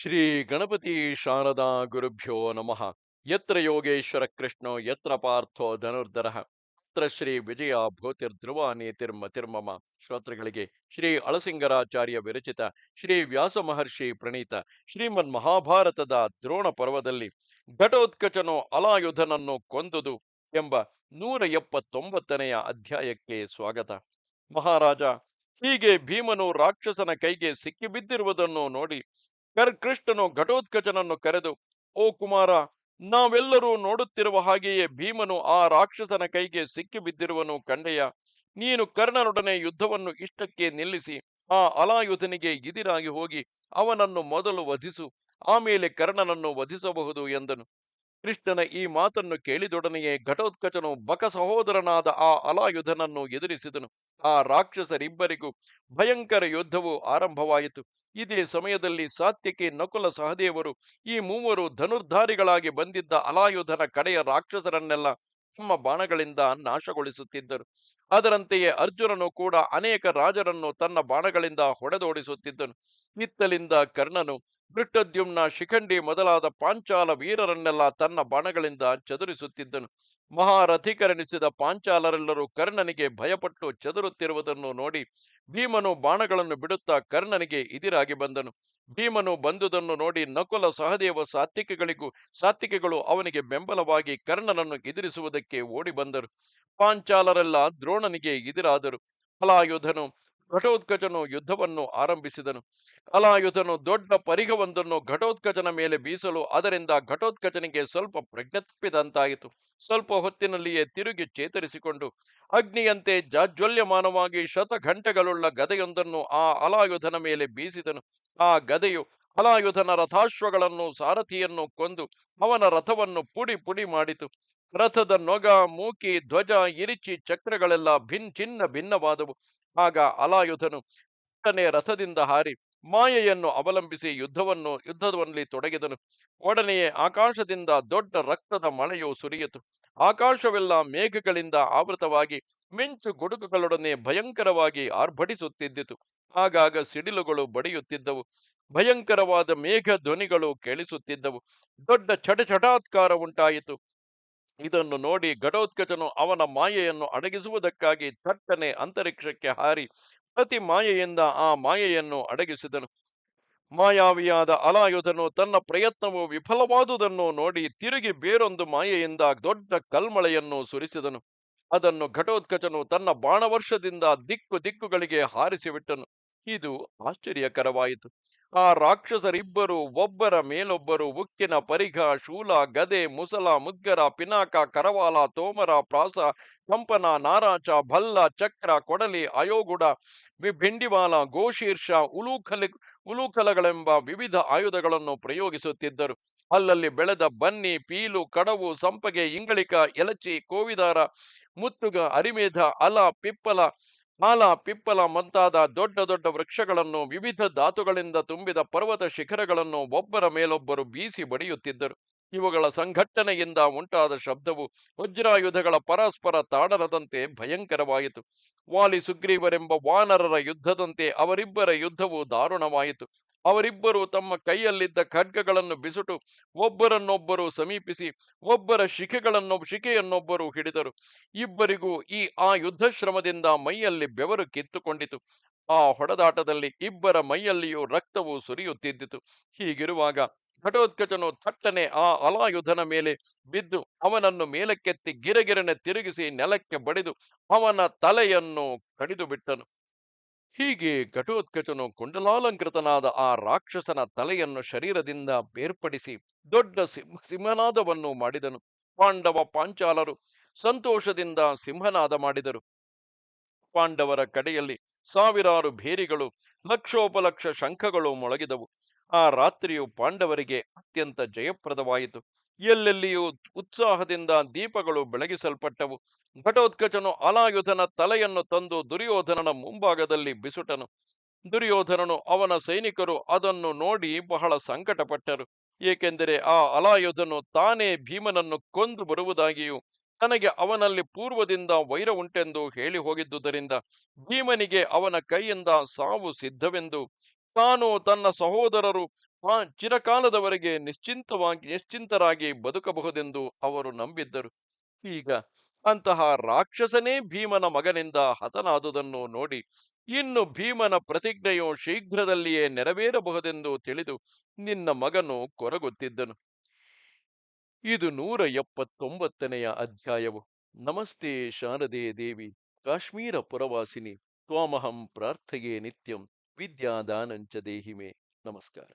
ಶ್ರೀ ಗಣಪತಿ ಶಾರದಾ ಗುರುಭ್ಯೋ ನಮಃ. ಯತ್ರ ಯೋಗೇಶ್ವರ ಕೃಷ್ಣೋ, ಯತ್ರ ಪಾರ್ಥೋ ಧನುರ್ಧರ. ಯತ್ರ ಶ್ರೀ ವಿಜಯ ಭೂತಿರ್ಧ್ರುವ ನೀತಿರ್ಮತಿರ್ಮಮ ಶ್ರೋತೃಗಳಿಗೆ ಶ್ರೀ ಅಳಸಿಂಗರಾಚಾರ್ಯ ವಿರಚಿತ ಶ್ರೀ ವ್ಯಾಸ ಮಹರ್ಷಿ ಪ್ರಣೀತ ಶ್ರೀಮನ್ ಮಹಾಭಾರತದ ದ್ರೋಣ ಪರ್ವದಲ್ಲಿ ಘಟೋತ್ಕಚನು ಅಲಾಯುಧನನ್ನು ಕೊಂದುದು ಎಂಬ ನೂರ ಎಪ್ಪತ್ತೊಂಬತ್ತನೆಯ ಅಧ್ಯಾಯಕ್ಕೆ ಸ್ವಾಗತ. ಮಹಾರಾಜ, ಹೀಗೆ ಭೀಮನು ರಾಕ್ಷಸನ ಕೈಗೆ ಸಿಕ್ಕಿಬಿದ್ದಿರುವುದನ್ನು ನೋಡಿ ಕೃಷ್ಣನು ಘಟೋತ್ಕಚನನ್ನು ಕರೆದು, ಓ ಕುಮಾರ, ನಾವೆಲ್ಲರೂ ನೋಡುತ್ತಿರುವ ಹಾಗೆಯೇ ಭೀಮನು ಆ ರಾಕ್ಷಸನ ಕೈಗೆ ಸಿಕ್ಕಿಬಿದ್ದಿರುವನು ಕಂಡೆಯ? ನೀನು ಕರ್ಣನೊಡನೆ ಯುದ್ಧವನ್ನು ಇಷ್ಟಕ್ಕೆ ನಿಲ್ಲಿಸಿ, ಆ ಅಲಾಯುಧನಿಗೆ ಇದಿರಾಗಿ ಹೋಗಿ ಅವನನ್ನು ಮೊದಲು ವಧಿಸು, ಆಮೇಲೆ ಕರ್ಣನನ್ನು ವಧಿಸಬಹುದು ಎಂದನು. ಕೃಷ್ಣನ ಈ ಮಾತನ್ನು ಕೇಳಿದೊಡನೆಯೇ ಘಟೋತ್ಕಚನು ಬಕ ಸಹೋದರನಾದ ಆ ಅಲಾಯುಧನನ್ನು ಎದುರಿಸಿದನು. ಆ ರಾಕ್ಷಸರಿಬ್ಬರಿಗೂ ಭಯಂಕರ ಯುದ್ಧವು ಆರಂಭವಾಯಿತು. ಇದೇ ಸಮಯದಲ್ಲಿ ಸಾತ್ಯಕಿ ನಕುಲ ಸಹದೇವರು ಈ ಮೂವರು ಧನುರ್ಧಾರಿಗಳಾಗಿ ಬಂದಿದ್ದ ಅಲಾಯುಧನ ಕಡೆಯ ರಾಕ್ಷಸರನ್ನೆಲ್ಲ ತಮ್ಮ ಬಾಣಗಳಿಂದ ನಾಶಗೊಳಿಸುತ್ತಿದ್ದರು. ಅದರಂತೆಯೇ ಅರ್ಜುನನು ಕೂಡ ಅನೇಕ ರಾಜರನ್ನು ತನ್ನ ಬಾಣಗಳಿಂದ ಹೊಡೆದೋಡಿಸುತ್ತಿದ್ದನು. ಇತ್ತಲಿಂದ ಕರ್ಣನು ಬೃಟ್ಟದ್ಯುಮ್ನ ಶಿಖಂಡಿ ಮೊದಲಾದ ಪಾಂಚಾಲ ವೀರರನ್ನೆಲ್ಲ ತನ್ನ ಬಾಣಗಳಿಂದ ಚದುರಿಸುತ್ತಿದ್ದನು. ಮಹಾರಥಿಕರೆನಿಸಿದ ಪಾಂಚಾಲರೆಲ್ಲರೂ ಕರ್ಣನಿಗೆ ಭಯಪಟ್ಟು ಚದುರುತ್ತಿರುವುದನ್ನು ನೋಡಿ ಭೀಮನು ಬಾಣಗಳನ್ನು ಬಿಡುತ್ತಾ ಕರ್ಣನಿಗೆ ಇದಿರಾಗಿ ಬಂದನು. ಭೀಮನು ಬಂದುದನ್ನು ನೋಡಿ ನಕುಲ ಸಹದೇವ ಸಾತ್ವಿಕಗಳಿಗೂ, ಸಾತ್ವಿಕಗಳು ಅವನಿಗೆ ಬೆಂಬಲವಾಗಿ ಕರ್ಣನನ್ನು ಎದುರಿಸುವುದಕ್ಕೆ ಓಡಿ ಬಂದರು. ಪಾಂಚಾಲರೆಲ್ಲ ದ್ರೋಣನಿಗೆ ಎದುರಾದರು. ಫಲಾಯುಧನು ಘಟೋತ್ಕಚನು ಯುದ್ಧವನ್ನು ಆರಂಭಿಸಿದನು. ಕಲಾಯುಧನು ದೊಡ್ಡ ಪರಿಘವೊಂದನ್ನು ಘಟೋತ್ಕಚನ ಮೇಲೆ ಬೀಸಲು ಅದರಿಂದ ಘಟೋತ್ಕಚನಿಗೆ ಸ್ವಲ್ಪ ಪ್ರಜ್ಞೆ ತಪ್ಪಿದಂತಾಯಿತು ಸ್ವಲ್ಪ ಹೊತ್ತಿನಲ್ಲಿಯೇ ತಿರುಗಿ ಚೇತರಿಸಿಕೊಂಡು ಅಗ್ನಿಯಂತೆ ಜಾಜ್ವಲ್ಯಮಾನವಾಗಿ ಶತಘಂಟೆಗಳುಳ್ಳ ಗದೆಯೊಂದನ್ನು ಆ ಅಲಾಯುಧನ ಮೇಲೆ ಬೀಸಿದನು. ಆ ಗದೆಯು ಅಲಾಯುಧನ ರಥಾಶ್ವಗಳನ್ನು, ಸಾರಥಿಯನ್ನು ಕೊಂದು ಅವನ ರಥವನ್ನು ಪುಡಿ ಪುಡಿ ಮಾಡಿತು. ರಥದ ನೊಗ, ಮೂಕಿ, ಧ್ವಜ, ಇರಿಚಿ, ಚಕ್ರಗಳೆಲ್ಲ ಭಿನ್ ಚಿನ್ನ ಭಿನ್ನವಾದವು. ಆಗ ಅಲಾಯುಧನು ಒಡನೆ ರಥದಿಂದ ಹಾರಿ ಮಾಯೆಯನ್ನು ಅವಲಂಬಿಸಿ ಯುದ್ಧವನ್ನು, ಯುದ್ಧದಲ್ಲಿ ತೊಡಗಿದನು. ಒಡನೆಯೇ ಆಕಾಶದಿಂದ ದೊಡ್ಡ ರಕ್ತದ ಮಳೆಯು ಸುರಿಯಿತು. ಆಕಾಶವೆಲ್ಲ ಮೇಘಗಳಿಂದ ಆವೃತವಾಗಿ ಮಿಂಚು ಗುಡುಗುಗಳೊಡನೆ ಭಯಂಕರವಾಗಿ ಆರ್ಭಟಿಸುತ್ತಿದ್ದಿತು. ಆಗಾಗ ಸಿಡಿಲುಗಳು ಬಡಿಯುತ್ತಿದ್ದವು. ಭಯಂಕರವಾದ ಮೇಘ ಧ್ವನಿಗಳು ಕೇಳಿಸುತ್ತಿದ್ದವು. ದೊಡ್ಡ ಚಟಚಟಾತ್ಕಾರ ಉಂಟಾಯಿತು. ಇದನ್ನು ನೋಡಿ ಘಟೋತ್ಕಚನು ಅವನ ಮಾಯೆಯನ್ನು ಅಡಗಿಸುವುದಕ್ಕಾಗಿ ಥಟ್ಟನೆ ಅಂತರಿಕ್ಷಕ್ಕೆ ಹಾರಿ ಪ್ರತಿ ಮಾಯೆಯಿಂದ ಆ ಮಾಯೆಯನ್ನು ಅಡಗಿಸಿದನು. ಮಾಯಾವಿಯಾದ ಅಲಾಯುಧನು ತನ್ನ ಪ್ರಯತ್ನವು ವಿಫಲವಾದುದನ್ನು ನೋಡಿ ತಿರುಗಿ ಬೇರೊಂದು ಮಾಯೆಯಿಂದ ದೊಡ್ಡ ಕಲ್ಮಳೆಯನ್ನು ಸುರಿಸಿದನು. ಅದನ್ನು ಘಟೋತ್ಕಚನು ತನ್ನ ಬಾಣವರ್ಷದಿಂದ ದಿಕ್ಕು ದಿಕ್ಕುಗಳಿಗೆ ಹಾರಿಸಿಬಿಟ್ಟನು. ಇದು ಆಶ್ಚರ್ಯಕರವಾಯಿತು. ಆ ರಾಕ್ಷಸರಿಬ್ಬರು, ಒಬ್ಬರ ಮೇಲೊಬ್ಬರು, ಉಕ್ಕಿನ ಪರಿಘ, ಶೂಲ, ಗದೆ, ಮುಸಲ, ಮುದ್ಗರ, ಪಿನಾಕ, ಕರವಾಲ, ತೋಮರ, ಪ್ರಾಸ, ಕಂಪನ, ನಾರಾಚ, ಭಲ್ಲ, ಚಕ್ರ, ಕೊಡಲಿ, ಅಯೋಗುಡ ಭಿಂಡಿವಾಲ, ಗೋಶೀರ್ಷ, ಉಲೂಖಲಿ, ಉಲೂಖಲಗಳೆಂಬ ವಿವಿಧ ಆಯುಧಗಳನ್ನು ಪ್ರಯೋಗಿಸುತ್ತಿದ್ದರು. ಅಲ್ಲಲ್ಲಿ ಬೆಳೆದ ಬನ್ನಿ, ಪೀಲು, ಕಡವು, ಸಂಪಗೆ, ಇಂಗಳಿಕ, ಎಲಚಿ, ಕೋವಿದಾರ, ಮುತ್ತುಗ, ಅರಿಮೇಧ, ಅಲ, ಪಿಪ್ಪಲ ಆಲ ಪಿಪ್ಪಲ ಮುಂತಾದ ದೊಡ್ಡ ದೊಡ್ಡ ವೃಕ್ಷಗಳನ್ನು ವಿವಿಧ ಧಾತುಗಳಿಂದ ತುಂಬಿದ ಪರ್ವತ ಶಿಖರಗಳನ್ನು ಒಬ್ಬರ ಮೇಲೊಬ್ಬರು ಬೀಸಿ ಬಡಿಯುತ್ತಿದ್ದರು. ಇವುಗಳ ಸಂಘಟನೆಯಿಂದ ಉಂಟಾದ ಶಬ್ದವು ವಜ್ರಾಯುಧಗಳ ಪರಸ್ಪರ ತಾಡರದಂತೆ ಭಯಂಕರವಾಯಿತು. ವಾಲಿ ಸುಗ್ರೀವರೆಂಬ ವಾನರರ ಯುದ್ಧದಂತೆ ಅವರಿಬ್ಬರ ಯುದ್ಧವು ದಾರುಣವಾಯಿತು. ಅವರಿಬ್ಬರು ತಮ್ಮ ಕೈಯಲ್ಲಿದ್ದ ಖಡ್ಗಗಳನ್ನು ಬಿಸುಟು, ಒಬ್ಬರನ್ನೊಬ್ಬರು ಸಮೀಪಿಸಿ, ಒಬ್ಬರ ಶಿಖೆಗಳನ್ನು, ಶಿಖೆಯನ್ನೊಬ್ಬರು ಹಿಡಿದರು. ಇಬ್ಬರಿಗೂ ಈ ಆ ಯುದ್ಧಶ್ರಮದಿಂದ ಮೈಯಲ್ಲಿ ಬೆವರು ಕಿತ್ತುಕೊಂಡಿತು. ಆ ಹೊಡೆದಾಟದಲ್ಲಿ ಇಬ್ಬರ ಮೈಯಲ್ಲಿಯೂ ರಕ್ತವು ಸುರಿಯುತ್ತಿದ್ದಿತು. ಹೀಗಿರುವಾಗ ಘಟೋತ್ಕಚನು ಥಟ್ಟನೆ ಆ ಅಲಾಯುಧನ ಮೇಲೆ ಬಿದ್ದು, ಅವನನ್ನು ಮೇಲಕ್ಕೆತ್ತಿ ಗಿರಗಿರನೆ ತಿರುಗಿಸಿ ನೆಲಕ್ಕೆ ಬಡಿದು ಅವನ ತಲೆಯನ್ನು ಕಡಿದು ಬಿಟ್ಟನು ಹೀಗೆ ಘಟೋತ್ಕಚನು ಕುಂಡಲಾಲಂಕೃತನಾದ ಆ ರಾಕ್ಷಸನ ತಲೆಯನ್ನು ಶರೀರದಿಂದ ಬೇರ್ಪಡಿಸಿ ದೊಡ್ಡ ಸಿಂಹ ಸಿಂಹನಾದವನ್ನು ಮಾಡಿದನು. ಪಾಂಡವ ಪಾಂಚಾಲರು ಸಂತೋಷದಿಂದ ಸಿಂಹನಾದ ಮಾಡಿದರು. ಪಾಂಡವರ ಕಡೆಯಲ್ಲಿ ಸಾವಿರಾರು ಭೇರಿಗಳು, ಲಕ್ಷೋಪಲಕ್ಷ ಶಂಖಗಳು ಮೊಳಗಿದವು. ಆ ರಾತ್ರಿಯು ಪಾಂಡವರಿಗೆ ಅತ್ಯಂತ ಜಯಪ್ರದವಾಯಿತು. ಎಲ್ಲೆಲ್ಲಿಯೂ ಉತ್ಸಾಹದಿಂದ ದೀಪಗಳು ಬೆಳಗಿಸಲ್ಪಟ್ಟವು. ಘಟೋತ್ಕಚನು ಅಲಾಯುಧನ ತಲೆಯನ್ನು ತಂದು ದುರ್ಯೋಧನನ ಮುಂಭಾಗದಲ್ಲಿ ಬಿಸುಟನು. ದುರ್ಯೋಧನನು ಅವನ ಸೈನಿಕರು ಅದನ್ನು ನೋಡಿ ಬಹಳ ಸಂಕಟಪಟ್ಟರು. ಏಕೆಂದರೆ ಆ ಅಲಾಯುಧನು ತಾನೇ ಭೀಮನನ್ನು ಕೊಂದು ಬರುವುದಾಗಿಯೂ, ತನಗೆ ಅವನಲ್ಲಿ ಪೂರ್ವದಿಂದ ವೈರ ಉಂಟೆಂದು ಹೇಳಿ ಹೋಗಿದ್ದುದರಿಂದ ಭೀಮನಿಗೆ ಅವನ ಕೈಯಿಂದ ಸಾವು ಸಿದ್ಧವೆಂದು, ತಾನು ತನ್ನ ಸಹೋದರರು ಚಿರಕಾಲದವರೆಗೆ ನಿಶ್ಚಿಂತವಾಗಿ, ನಿಶ್ಚಿಂತರಾಗಿ ಬದುಕಬಹುದೆಂದು ಅವರು ನಂಬಿದ್ದರು. ಈಗ ಅಂತಹ ರಾಕ್ಷಸನೇ ಭೀಮನ ಮಗನಿಂದ ಹತನಾದುದನ್ನು ನೋಡಿ ಇನ್ನು ಭೀಮನ ಪ್ರತಿಜ್ಞೆಯು ಶೀಘ್ರದಲ್ಲಿಯೇ ನೆರವೇರಬಹುದೆಂದು ತಿಳಿದು ನಿನ್ನ ಮಗನು ಕೊರಗುತ್ತಿದ್ದನು. ಇದು ನೂರ ಎಪ್ಪತ್ತೊಂಬತ್ತನೆಯ ಅಧ್ಯಾಯವು. ನಮಸ್ತೆ ಶಾರದೆ ದೇವಿ, ಕಾಶ್ಮೀರ ಪುರವಾಸಿನಿ, ತ್ವಾಮಹಂ ಪ್ರಾರ್ಥೆಯೇ ನಿತ್ಯಂ, ವಿದ್ಯಾದಾನಂಚ ದೇಹಿಮೆ. ನಮಸ್ಕಾರ.